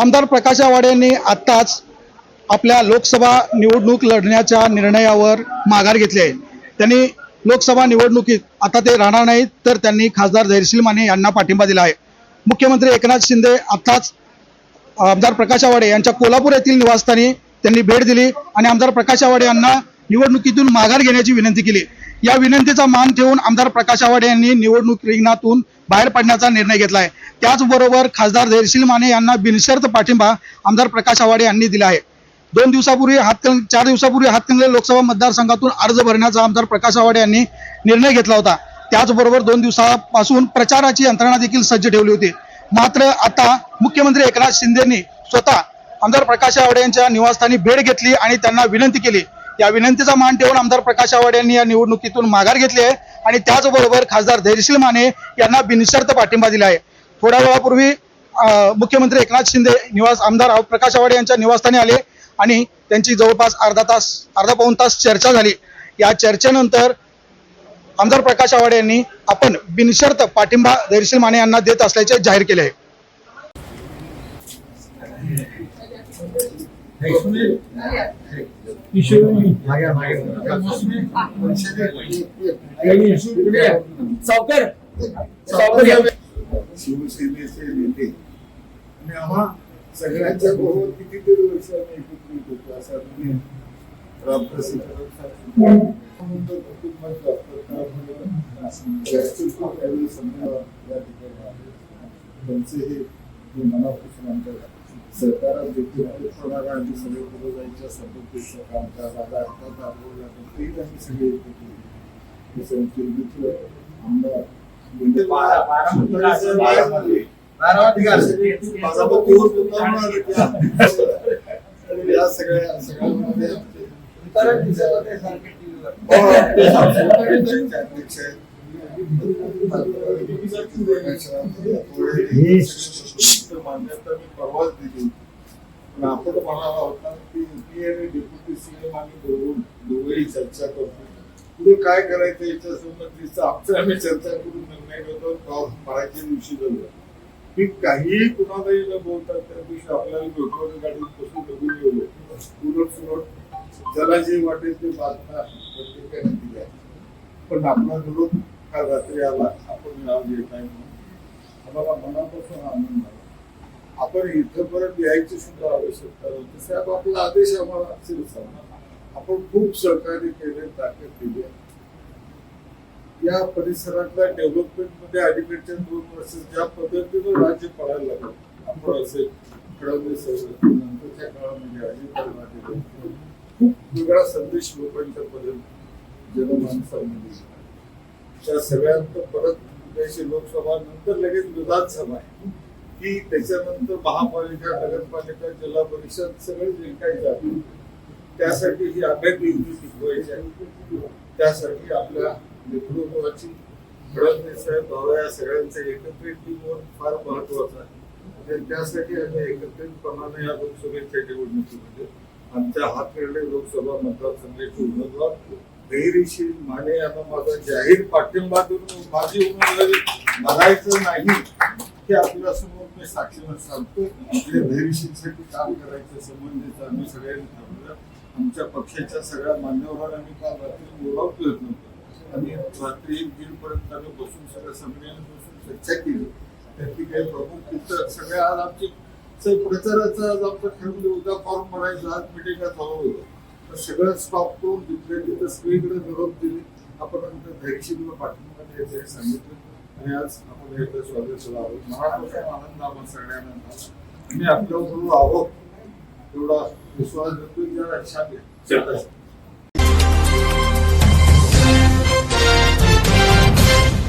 आमदार प्रकाश आवाड यांनी आत्ताच आपल्या लोकसभा निवडणूक लढण्याच्या निर्णयावर माघार घेतली आहे. त्यांनी लोकसभा निवडणुकीत आता ते राहणार नाहीत तर त्यांनी खासदार धैर्यशील माने यांना पाठिंबा दिला आहे. मुख्यमंत्री एकनाथ शिंदे आत्ताच आमदार प्रकाश आवाडे यांच्या कोल्हापूर येथील निवासस्थानी त्यांनी भेट दिली आणि आमदार प्रकाश आवाडे यांना निवडणुकीतून माघार घेण्याची विनंती केली. या विनंतीचा मान ठेवून आमदार प्रकाश आवाडे यांनी निवडणूक रिंगणातून बाहेर पडण्याचा निर्णय घेतला आहे त्याचबरोबर खासदार धैर्यशील माने यांना बिनशर्त पाठिंबा आमदार प्रकाश आवाडे यांनी दिला आहे. दोन दिवसापूर्वी हातकंग चार दिवसापूर्वी हातकंगले लोकसभा मतदारसंघातून अर्ज भरण्याचा आमदार प्रकाश आवाडे यांनी निर्णय घेतला होता. त्याचबरोबर दोन दिवसापासून प्रचाराची यंत्रणा देखील सज्ज ठेवली होती. मात्र आता मुख्यमंत्री एकनाथ शिंदेनी स्वतः आमदार प्रकाश आवाडे यांच्या निवासस्थानी भेट घेतली आणि त्यांना विनंती केली या विनंतीचा मान ठेवून आमदार प्रकाश आवाड यांनी या निवडणुकीतून माघार घेतली आहे. आणि त्याचबरोबर खासदार धैर्यशील माने यांना बिनशर्त पाठिंबा दिला आहे. थोड्या वेळापूर्वी मुख्यमंत्री एकनाथ शिंदे निवास आमदार प्रकाश आवाडे यांच्या निवासस्थानी आले आणि त्यांची जवळपास अर्धा तास अर्धा पाऊण तास चर्चा झाली. या चर्चेनंतर आमदार प्रकाश आवाडे यांनी आपण बिनशर्त पाठिंबा धैर्यशील माने यांना देत असल्याचे जाहीर केले आहे. सावकर या. शिवसेनेचे नेते आणि आम्हा सगळ्यांच्या बरोबर कितीतरी वर्ष एकत्रित होतो असं आम्ही रामप्रसिद्ध त्यांचे हे मनापासून आमच्या सरकारात देखील प्रमाणे आम्ही सगळे पुढे जायच्या संपत्तीचं काम करायला हातात राबवलं तेही आम्ही सगळे. हे संस्कृतीचं आमदार म्हणजे बारा- बारामतीला- बारामती. बारामतीवर मुद्दाम आले त्या. तर या सगळ्या सगळ्यांमध्ये दिसत होते सारखे टीव्हीवर. हो, ते संघटनेचे अध्यक्ष आहेत. मान्यता मी परवाच दिली पण आपण म्हणाला होता की युपी आणि डेप्युटी सीएम आम्ही दोघं दोघेही चर्चा करतो पुढे काय करायचं याच्या संबंधीचा आमचं आम्ही चर्चा करून निर्णय घेतो. टॉप पळायच्या दिवशी जाऊया. मी काहीही कुणालाही न बोलतात त्या दिवशी आपल्याला भेटवून गाडीत बसून बघून गेलो उलट सुलट ज्याला जे वाटेल ते बातम्या प्रत्येकाने दिल्या. पण आपला निरोप काल रात्री आला. आपण नाव घेत नाही म्हणून. आम्हाला मनापासून आनंद आला आपण इथंपर्यंत यायची सुद्धा आवश्यकता नव्हती साहेब आपला आदेश आम्हाला असेल सांगा. आपण खूप सहकार्य केले ताकद दिली. या परिसरातल्या डेव्हलपमेंटमध्ये अलीकडच्या दोन वर्ष ज्या पद्धतीनं राज्य पळायला लागलं आपण असेल फडणवीस नंतरच्या काळामध्ये अजित खूप वेगळा संदेश लोकांच्या पर्यंत जनमानसामध्ये त्या सगळ्यांत परत उद्याची लोकसभा नंतर लगेच विधानसभा आहे की त्याच्यानंतर महापालिका नगरपालिका जिल्हा परिषद सगळे जिंकायचे त्यासाठी ही अभ्यास युती शिकवायची आहे. त्यासाठी आपल्या नेतृत्वाची फडणवीस साहेब. या सगळ्यांचं एकत्रित टीमवर फार महत्वाचं आहे. म्हणजे त्यासाठी आम्ही एकत्रितपणाने या लोकसभेच्या निवडणुकीमध्ये आमच्या हातकर्डे लोकसभा मतदारसंघाचे उमेदवार धैर्यशील माने यांना माझा जाहीर पाठिंबा देऊन माझी उमेदवारी बघायचं नाही हे आपल्यासमोर ते साक्षीवर सांगतो आपल्या धैर्यशीलसाठी काम करायचं संबंधित आम्ही सगळ्यांनी ठरवलं आमच्या पक्षाच्या सगळ्या मान्यवर आम्ही काल रात्री बोलावलं नव्हतो आणि रात्री एक दीड आम्ही बसून सगळ्या संघटनेने बसून चर्चा केली. त्यातली काही प्रमुख तिथं सगळ्या आज आमची प्रचाराचा आज आमचं ठरवलं उद्या फॉर्म भरायचा आज मिटिंग चालू होतं. तर सगळं स्टॉप करून तिथल्या तिथं सगळीकडे निरोप दिली आपण नंतर धैर्यशील पाठिंबा द्यायचं सांगितलं. आणि आज आपण एकदा स्वागत केलं आहोत. मनापासून आनंद आपण सगळ्यांना मी आम्ही आपल्याबरोबर आहोत एवढा विश्वास देतो ज्या लक्षात घ्या